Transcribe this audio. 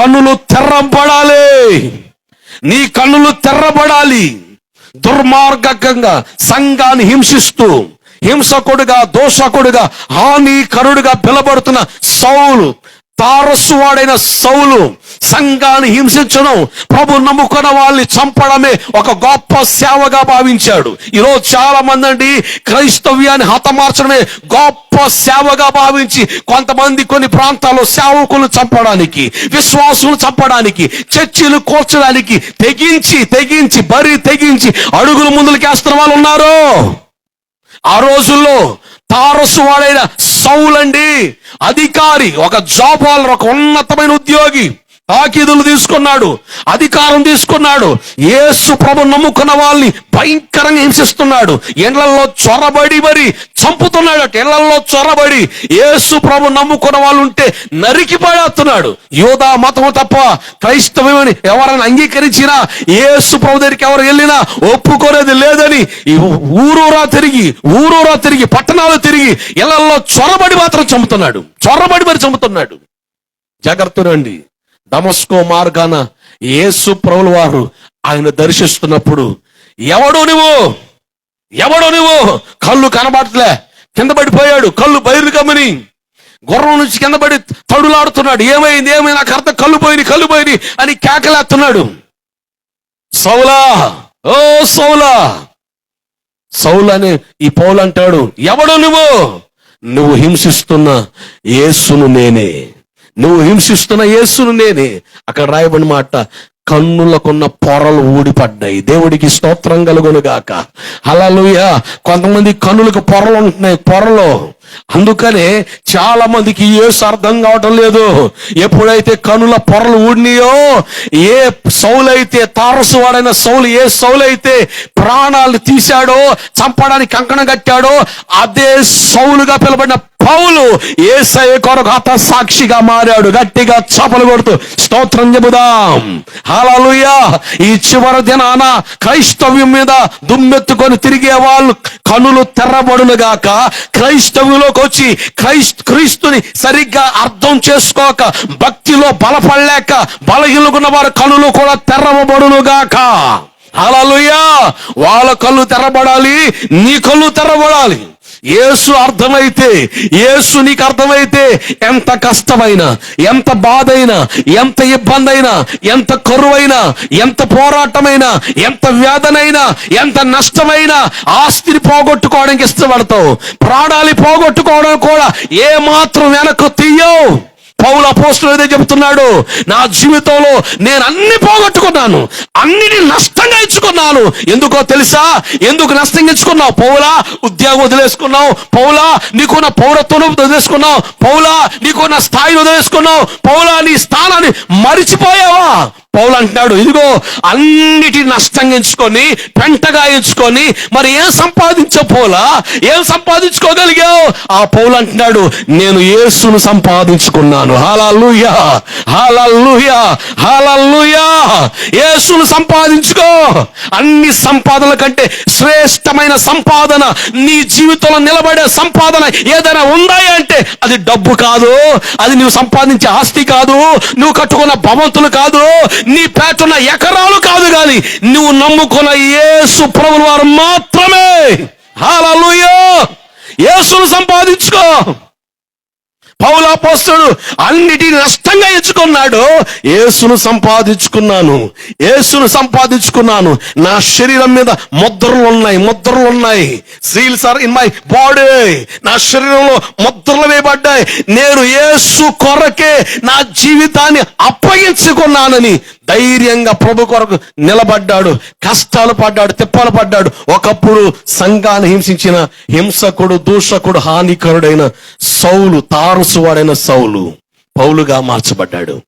కన్నులు తెర్రబడాలి నీ కన్నులు తెర్రబడాలి దుర్మార్గకంగా సంఘాన్ని హింసిస్తూ హింసకుడుగా దోషకుడుగా హానికరుడుగా పిలబడుతున్న సౌలు తారసువాడైన సౌలు సంఘాన్ని హింసించడం ప్రభు నమ్ముకున్న వాళ్ళని చంపడమే ఒక గొప్ప సేవగా భావించాడు. ఈరోజు చాలా మంది అండి క్రైస్తవ్యాన్ని హతమార్చడమే గొప్ప సేవగా భావించి కొంతమంది కొన్ని ప్రాంతాల్లో సేవకులు చంపడానికి విశ్వాసులు చంపడానికి చర్చిలు కూర్చడానికి తెగించి తెగించి బరి తెగించి అడుగులు ముందులకేస్తున్న వాళ్ళు ఉన్నారు. ఆ రోజుల్లో తారసు వాడైన సౌలండి అధికారి ఒక జాబ్ వాళ్ళ ఒక ఉన్నతమైన ఉద్యోగి. తాకీదులు తీసుకున్నాడు అధికారం తీసుకున్నాడు. ఏసు ప్రభు నమ్ముకున్న వాళ్ళని భయంకరంగా హింసిస్తున్నాడు. ఎండ్లలో చొరబడి మరి చంపుతున్నాడు ఎండ్లలో చొరబడి ఏసు ప్రభు నమ్ముకున్న వాళ్ళు ఉంటే నరికి పడేస్తున్నాడు యోధా మతము తప్ప క్రైస్తవమని ఎవరైనా అంగీకరించినా ఏసు ప్రభు దగ్గరికి ఎవరు వెళ్ళినా ఒప్పుకోలేదు లేదని ఊరూరా తిరిగి ఊరూరా తిరిగి పట్టణాలు తిరిగి ఇళ్ళలో చొరబడి మాత్రం చంపుతున్నాడు. చొరబడి మరి చంపుతున్నాడు. జాగ్రత్తనండి దమస్కో మార్గాన యేసు ప్రభుల వారు ఆయన దర్శిస్తున్నప్పుడు ఎవడు నువ్వు ఎవడు నువ్వు కళ్ళు కనబడట్లే. కింద పడిపోయాడు. కళ్ళు బయలు కమ్మని. గుర్రం నుంచి కింద పడి తడులాడుతున్నాడు. ఏమైంది? ఏమైంది? నాకు అర్థం కళ్ళు పోయి కళ్ళు పోయి అని కేకలేస్తున్నాడు. సౌలా! ఓ సౌలా! సౌలు అని ఈ పౌలు అంటాడు ఎవడు నువ్వు? నువ్వు హింసిస్తున్న యేసును నేనే. నువ్వు హింసిస్తున్న యేసును నేనే. అక్కడ రాయబడిన మాట కన్నులకున్న పొరలు ఊడిపడ్డాయి. దేవుడికి స్తోత్రం కలుగును గాక హల్లెలూయా. కొంతమంది కన్నులకు పొరలు ఉంటున్నాయి పొరలు. అందుకనే చాలా మందికి యేసు అర్థం కావటం లేదు. ఎప్పుడైతే కనుల పొరలు ఊడినాయో ఏ సౌలైతే తారసు వాడైన సౌలు ఏ సౌలైతే ప్రాణాలు తీశాడో చంపడానికి కంకణం కట్టాడో అదే సౌలుగా పిలబడిన పౌలు ఏసై కొరకు అత సాక్షిగా మారాడు. గట్టిగా చపలు కొడుతూ స్తోత్రం చెబుదాం. హలలుయా ఈ చివరి దినాన క్రైస్తవ్యం మీద దుమ్మెత్తుకొని తిరిగే వాళ్ళు కనులు తెరబడును గాక క్రైస్తవ్యంలోకి వచ్చి క్రైస్త క్రీస్తుని సరిగ్గా అర్థం చేసుకోక భక్తిలో బలపడలేక బలహీనకున్న వారి కనులు కూడా తెరవబడును గాక హల్లెలూయా. వాళ్ళ కళ్ళు తెరబడాలి నీ కళ్ళు తెరబడాలి. యేసు అర్థమైతే యేసు నీకు అర్థమైతే ఎంత కష్టమైనా ఎంత బాధైనా ఎంత ఇబ్బంది అయినా ఎంత కరువైనా ఎంత పోరాటమైనా ఎంత వేదనైనా ఎంత నష్టమైనా ఆస్తిని పోగొట్టుకోవడానికి ఇష్టపడతావు. ప్రాణాలు పోగొట్టుకోవడం కూడా ఏ మాత్రం వెనక్కు తీయవు. పౌల అపోస్తులు ఏదో చెబుతున్నాడు నా జీవితంలో నేను అన్ని పోగొట్టుకున్నాను అన్నిటి నష్టంగా ఇచ్చుకున్నాను ఎందుకో తెలుసా? ఎందుకు నష్టంగా ఇచ్చుకున్నావు పౌలా ఉద్యోగం వదిలేసుకున్నావు. పౌలా నీకున్న పౌరత్వం వదిలేసుకున్నావు. పౌలా నీకున్న స్థాయిని వదిలేసుకున్నావు. పౌలా నీ స్థానాన్ని మరిచిపోయావా? పౌలు అంటున్నాడు ఇదిగో అన్నిటి నష్టంగా ఎంచుకొని పెంటగా ఎంచుకొని మరి ఏం సంపాదించపోలా ఏం సంపాదించుకోగలిగావు? ఆ పౌలు అంటున్నాడు నేను యేసును సంపాదించుకున్నాను. హాలూయా హాలూయా హాలూయా యేసును సంపాదించుకో. అన్ని సంపాదనల కంటే శ్రేష్టమైన సంపాదన నీ జీవితంలో నిలబడే సంపాదన ఏదైనా ఉందా అంటే అది డబ్బు కాదు. అది నువ్వు సంపాదించే ఆస్తి కాదు. నువ్వు కట్టుకున్న భవంతులు కాదు. నీ పేటున్న ఎకరాలు కాదు కానీ నువ్వు నమ్ముకున్న యేసు ప్రభుల వారు మాత్రమే. హాలూయో యేసును సంపాదించుకో. పౌలాపోస్తుడు అన్నిటిని నష్టంగా ఎంచుకున్నాడు. యేసును సంపాదించుకున్నాను. యేసును సంపాదించుకున్నాను. నా శరీరం మీద ముద్రలు ఉన్నాయి ముద్రలు ఉన్నాయి. Seals are in my body నా శరీరంలో ముద్రలు వేయబడ్డాయి. నేను యేసు కొరకే నా జీవితాన్ని అప్పగించుకున్నానని ధైర్యంగా ప్రభు కొరకు నిలబడ్డాడు. కష్టాలు పడ్డాడు తిప్పలు పడ్డాడు. ఒకప్పుడు సంఘాన్ని హింసించిన హింసకుడు దూషకుడు హానికరుడైన సౌలు తారుసువాడైన సౌలు. పౌలుగా మార్చబడ్డాడు.